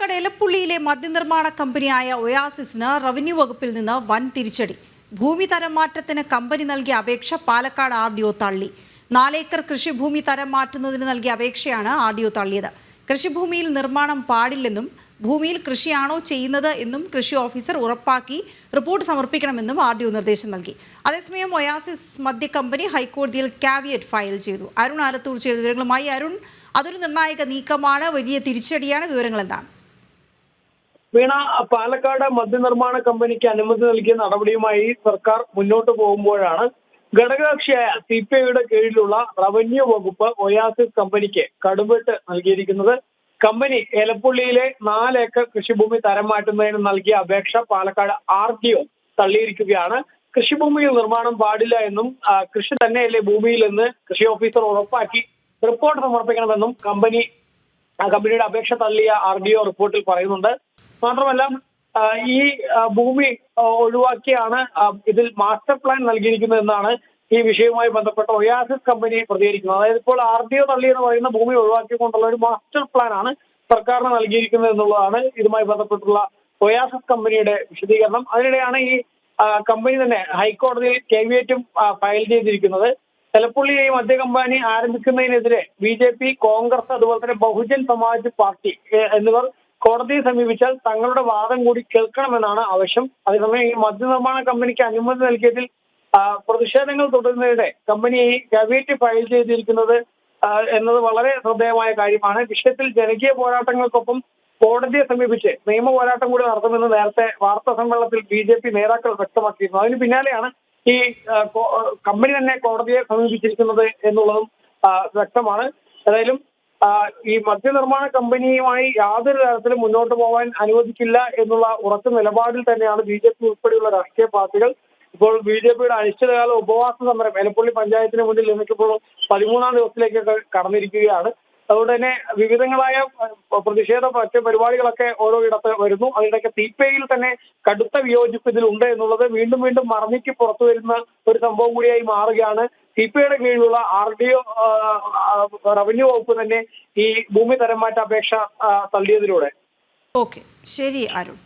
പാലക്കാട് എലപ്പുള്ളിയിലെ മദ്യനിർമ്മാണ കമ്പനിയായ ഒയാസിസിന് റവന്യൂ വകുപ്പിൽ നിന്ന് വൻ തിരിച്ചടി. ഭൂമി തരം മാറ്റത്തിന് കമ്പനി നൽകിയ അപേക്ഷ പാലക്കാട് ആർ ഡി ഒ തള്ളി. നാലേക്കർ കൃഷിഭൂമി തരം മാറ്റുന്നതിന് നൽകിയ അപേക്ഷയാണ് ആർ ഡി ഒ തള്ളിയത്. കൃഷിഭൂമിയിൽ നിർമ്മാണം പാടില്ലെന്നും ഭൂമിയിൽ കൃഷിയാണോ ചെയ്യുന്നത് എന്നും കൃഷി ഓഫീസർ ഉറപ്പാക്കി റിപ്പോർട്ട് സമർപ്പിക്കണമെന്നും ആർ ഡി ഒ നിർദ്ദേശം നൽകി. അതേസമയം ഒയാസിസ് മദ്യ കമ്പനി ഹൈക്കോടതിയിൽ കാവിയറ്റ് ഫയൽ ചെയ്തു. അരുൺ ആലത്തൂർ ചെയ്ത വിവരങ്ങളുമായി അരുൺ അതൊരു നിർണായക നീക്കമാണ്. വലിയ തിരിച്ചടിയാണ് വിവരങ്ങൾ എന്താണ് വീണ പാലക്കാട് മദ്യനിർമ്മാണ കമ്പനിക്ക് അനുമതി നൽകിയ നടപടിയുമായി സർക്കാർ മുന്നോട്ട് പോകുമ്പോഴാണ് ഘടകകക്ഷിയായ സി പി ഐയുടെ കീഴിലുള്ള റവന്യൂ വകുപ്പ് ഒയാസിസ് കമ്പനിക്ക് കടുവെട്ട് നൽകിയിരിക്കുന്നത്. കമ്പനി എലപ്പുള്ളിയിലെ നാല് ഏക്കർ കൃഷിഭൂമി തരം മാറ്റുന്നതിന് നൽകിയ അപേക്ഷ പാലക്കാട് ആർ ഡി ഒ തള്ളിയിരിക്കുകയാണ്. കൃഷിഭൂമിയിൽ നിർമ്മാണം പാടില്ല എന്നും കൃഷി തന്നെയല്ലേ ഭൂമിയിൽ എന്ന് കൃഷി ഓഫീസർ ഉറപ്പാക്കി റിപ്പോർട്ട് സമർപ്പിക്കണമെന്നും കമ്പനി കമ്പനിയുടെ അപേക്ഷ തള്ളിയ ആർ ഡി ഒ റിപ്പോർട്ടിൽ പറയുന്നുണ്ട്. മാത്രമല്ല ഈ ഭൂമി ഒഴിവാക്കിയാണ് ഇതിൽ മാസ്റ്റർ പ്ലാൻ നൽകിയിരിക്കുന്നത് എന്നാണ് ഈ വിഷയവുമായി ബന്ധപ്പെട്ട ഒയാസിസ് കമ്പനി പ്രതികരിക്കുന്നത്. അതായത് ഇപ്പോൾ ആർ ഡി ഒ തള്ളി എന്ന് പറയുന്ന ഭൂമി ഒഴിവാക്കിക്കൊണ്ടുള്ള ഒരു മാസ്റ്റർ പ്ലാൻ ആണ് സർക്കാരിന് നൽകിയിരിക്കുന്നത് എന്നുള്ളതാണ് ഇതുമായി ബന്ധപ്പെട്ടുള്ള ഒയാസിസ് കമ്പനിയുടെ വിശദീകരണം. അതിനിടെയാണ് ഈ കമ്പനി തന്നെ ഹൈക്കോടതിയിൽ കേവിയേറ്റും ഫയൽ ചെയ്തിരിക്കുന്നത്. എലപ്പുള്ളി ഈ മദ്യ കമ്പനി ആരംഭിക്കുന്നതിനെതിരെ ബി ജെ പി കോൺഗ്രസ് അതുപോലെ തന്നെ ബഹുജൻ സമാജ് പാർട്ടി എന്നിവർ കോടതിയെ സമീപിച്ചാൽ തങ്ങളുടെ വാദം കൂടി കേൾക്കണമെന്നാണ് ആവശ്യം. അതേസമയം ഈ മദ്യനിർമ്മാണ കമ്പനിക്ക് അനുമതി നൽകിയതിൽ പ്രതിഷേധങ്ങൾ തുടരുന്നതിനിടെ കമ്പനി ഈ കവിയറ്റ് ഫയൽ ചെയ്തിരിക്കുന്നത് എന്നത് വളരെ ശ്രദ്ധേയമായ കാര്യമാണ്. വിഷയത്തിൽ ജനകീയ പോരാട്ടങ്ങൾക്കൊപ്പം കോടതിയെ സമീപിച്ച് നിയമ പോരാട്ടം കൂടി നടത്തുമെന്ന് നേരത്തെ വാർത്താ സമ്മേളനത്തിൽ ബി ജെ പി നേതാക്കൾ വ്യക്തമാക്കിയിരുന്നു. അതിന് പിന്നാലെയാണ് ഈ കമ്പനി തന്നെ കോടതിയെ സമീപിച്ചിരിക്കുന്നത് എന്നുള്ളതും വ്യക്തമാണ്. ഏതായാലും ഈ മദ്യനിർമ്മാണ കമ്പനിയുമായി യാതൊരു തരത്തിലും മുന്നോട്ട് പോകാൻ അനുവദിക്കില്ല എന്നുള്ള ഉറച്ച നിലപാടിൽ തന്നെയാണ് ബി ജെ പി ഉൾപ്പെടെയുള്ള രാഷ്ട്രീയ പാർട്ടികൾ. ഇപ്പോൾ ബി ജെ പിയുടെ അനിശ്ചിതകാല ഉപവാസ സമരം എലപ്പള്ളി പഞ്ചായത്തിന് മുന്നിൽ നിന്നിട്ടിപ്പോൾ പതിമൂന്നാം ദിവസത്തിലേക്കൊക്കെ കടന്നിരിക്കുകയാണ്. അതുകൊണ്ട് തന്നെ വിവിധങ്ങളായ പ്രതിഷേധ മറ്റ് പരിപാടികളൊക്കെ ഓരോ ഇടത്ത് വരുന്നു. അതിനിടയ്ക്ക് തീപ്പേയിൽ തന്നെ കടുത്ത വിയോജിപ്പ് ഇതിലുണ്ട് എന്നുള്ളത് വീണ്ടും വീണ്ടും മറന്നിക്ക് പുറത്തു വരുന്ന ഒരു സംഭവം കൂടിയായി മാറുകയാണ്. സിപിഐയുടെ കീഴിലുള്ള ആർ ഡി ഒ റവന്യൂ വകുപ്പ് തന്നെ ഈ ഭൂമി തരം മാറ്റ അപേക്ഷ തള്ളിയതിലൂടെ. ഓക്കെ. ശരി അരുൺ.